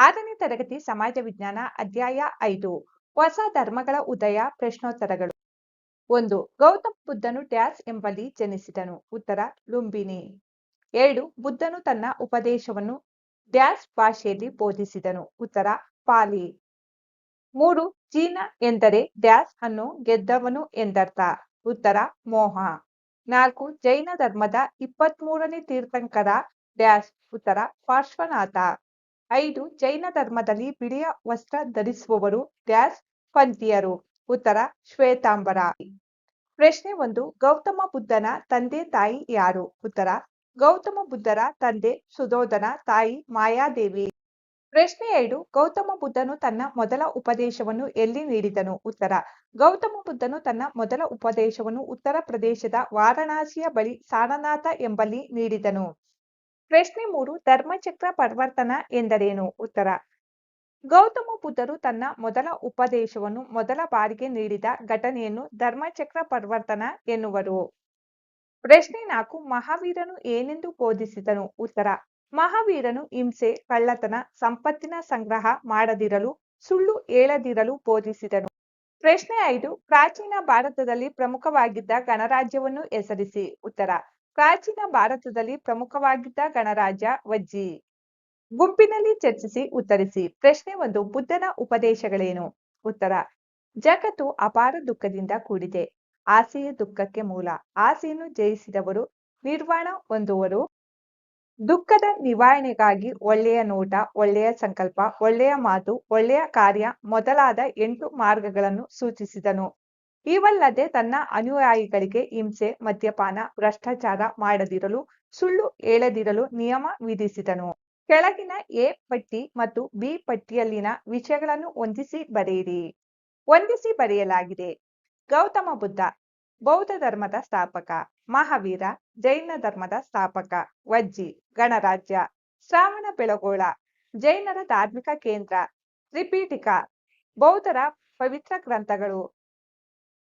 ಆರನೇ ತರಗತಿ ಸಮಾಜ ವಿಜ್ಞಾನ ಅಧ್ಯಾಯ ಐದು, ಹೊಸ ಧರ್ಮಗಳ ಉದಯ ಪ್ರಶ್ನೋತ್ತರಗಳು. ಒಂದು, ಗೌತಮ ಬುದ್ಧನು ಡ್ಯಾಸ್ ಎಂಬಲ್ಲಿ ಜನಿಸಿದನು. ಉತ್ತರ, ಲುಂಬಿನಿ. ಎರಡು, ಬುದ್ಧನು ತನ್ನ ಉಪದೇಶವನ್ನು ಡ್ಯಾಸ್ ಭಾಷೆಯಲ್ಲಿ ಬೋಧಿಸಿದನು. ಉತ್ತರ, ಪಾಲಿ. ಮೂರು ಚೀನ ಎಂದರೆ ಡ್ಯಾಸ್ ಅನ್ನು ಗೆದ್ದವನು ಎಂದರ್ಥ. ಉತ್ತರ, ಮೋಹ. ನಾಲ್ಕು, ಜೈನ ಧರ್ಮದ ಇಪ್ಪತ್ಮೂರನೇ ತೀರ್ಥಂಕರ ಡ್ಯಾಸ್ ಉತ್ತರ, ಪಾರ್ಶ್ವನಾಥ. ಐದು, ಜೈನ ಧರ್ಮದಲ್ಲಿ ಬಿಳಿಯ ವಸ್ತ್ರ ಧರಿಸುವವರು ಡ್ಯಾಸ್ ಪಂಥೀಯರು. ಉತ್ತರ, ಶ್ವೇತಾಂಬರ. ಪ್ರಶ್ನೆ ಒಂದು, ಗೌತಮ ಬುದ್ಧನ ತಂದೆ ತಾಯಿ ಯಾರು? ಉತ್ತರ, ಗೌತಮ ಬುದ್ಧರ ತಂದೆ ಸುಧೋಧನ ತಾಯಿ ಮಾಯಾದೇವಿ. ಪ್ರಶ್ನೆ ಎರಡು, ಗೌತಮ ಬುದ್ಧನು ತನ್ನ ಮೊದಲ ಉಪದೇಶವನ್ನು ಎಲ್ಲಿ ನೀಡಿದನು? ಉತ್ತರ, ಗೌತಮ ಬುದ್ಧನು ತನ್ನ ಮೊದಲ ಉಪದೇಶವನ್ನು ಉತ್ತರ ಪ್ರದೇಶದ ವಾರಣಾಸಿಯ ಬಳಿ ಸಾರನಾಥ ಎಂಬಲ್ಲಿ ನೀಡಿದನು. ಪ್ರಶ್ನೆ ಮೂರು, ಧರ್ಮಚಕ್ರ ಪರಿವರ್ತನ ಎಂದರೇನು? ಉತ್ತರ, ಗೌತಮ ಬುದ್ಧರು ತನ್ನ ಮೊದಲ ಉಪದೇಶವನ್ನು ಮೊದಲ ಬಾರಿಗೆ ನೀಡಿದ ಘಟನೆಯನ್ನು ಧರ್ಮಚಕ್ರ ಪರಿವರ್ತನ ಎನ್ನುವರು. ಪ್ರಶ್ನೆ ನಾಲ್ಕು, ಮಹಾವೀರನು ಏನೆಂದು ಬೋಧಿಸಿದನು? ಉತ್ತರ, ಮಹಾವೀರನು ಹಿಂಸೆ, ಕಳ್ಳತನ, ಸಂಪತ್ತಿನ ಸಂಗ್ರಹ ಮಾಡದಿರಲು, ಸುಳ್ಳು ಹೇಳದಿರಲು ಬೋಧಿಸಿದನು. ಪ್ರಶ್ನೆ ಐದು, ಪ್ರಾಚೀನ ಭಾರತದಲ್ಲಿ ಪ್ರಮುಖವಾಗಿದ್ದ ಗಣರಾಜ್ಯವನ್ನು ಹೆಸರಿಸಿ. ಉತ್ತರ ಪ್ರಾಚೀನ ಭಾರತದಲ್ಲಿ ಪ್ರಮುಖವಾಗಿದ್ದ ಗಣರಾಜ್ಯ ವಜ್ಜಿ. ಗುಂಪಿನಲ್ಲಿ ಚರ್ಚಿಸಿ ಉತ್ತರಿಸಿ. ಪ್ರಶ್ನೆ ಒಂದು, ಬುದ್ಧನ ಉಪದೇಶಗಳೇನು? ಉತ್ತರ, ಜಗತ್ತು ಅಪಾರ ದುಃಖದಿಂದ ಕೂಡಿದೆ. ಆಸೆಯ ದುಃಖಕ್ಕೆ ಮೂಲ. ಆಸೆಯನ್ನು ಜಯಿಸಿದವರು ನಿರ್ವಾಣ ಹೊಂದುವರು. ದುಃಖದ ನಿವಾರಣೆಗಾಗಿ ಒಳ್ಳೆಯ ನೋಟ, ಒಳ್ಳೆಯ ಸಂಕಲ್ಪ, ಒಳ್ಳೆಯ ಮಾತು, ಒಳ್ಳೆಯ ಕಾರ್ಯ ಮೊದಲಾದ ಎಂಟು ಮಾರ್ಗಗಳನ್ನು ಸೂಚಿಸಿದನು. ಇವಲ್ಲದೆ ತನ್ನ ಅನುಯಾಯಿಗಳಿಗೆ ಹಿಂಸೆ, ಮದ್ಯಪಾನ, ಭ್ರಷ್ಟಾಚಾರ ಮಾಡದಿರಲು, ಸುಳ್ಳು ಹೇಳದಿರಲು ನಿಯಮ ವಿಧಿಸಿದನು. ಕೆಳಗಿನ ಎ ಪಟ್ಟಿ ಮತ್ತು ಬಿ ಪಟ್ಟಿಯಲ್ಲಿನ ವಿಷಯಗಳನ್ನು ಹೊಂದಿಸಿ ಬರೆಯಿರಿ. ಹೊಂದಿಸಿ ಬರೆಯಲಾಗಿದೆ. ಗೌತಮ ಬುದ್ಧ, ಬೌದ್ಧ ಧರ್ಮದ ಸ್ಥಾಪಕ. ಮಹಾವೀರ, ಜೈನ ಧರ್ಮದ ಸ್ಥಾಪಕ. ವಜ್ಜಿ, ಗಣರಾಜ್ಯ. ಶ್ರಾವಣ ಬೆಳಗೋಳ, ಜೈನರ ಧಾರ್ಮಿಕ ಕೇಂದ್ರ. ತ್ರಿಪೀಠಿಕ, ಬೌದ್ಧರ ಪವಿತ್ರ ಗ್ರಂಥಗಳು.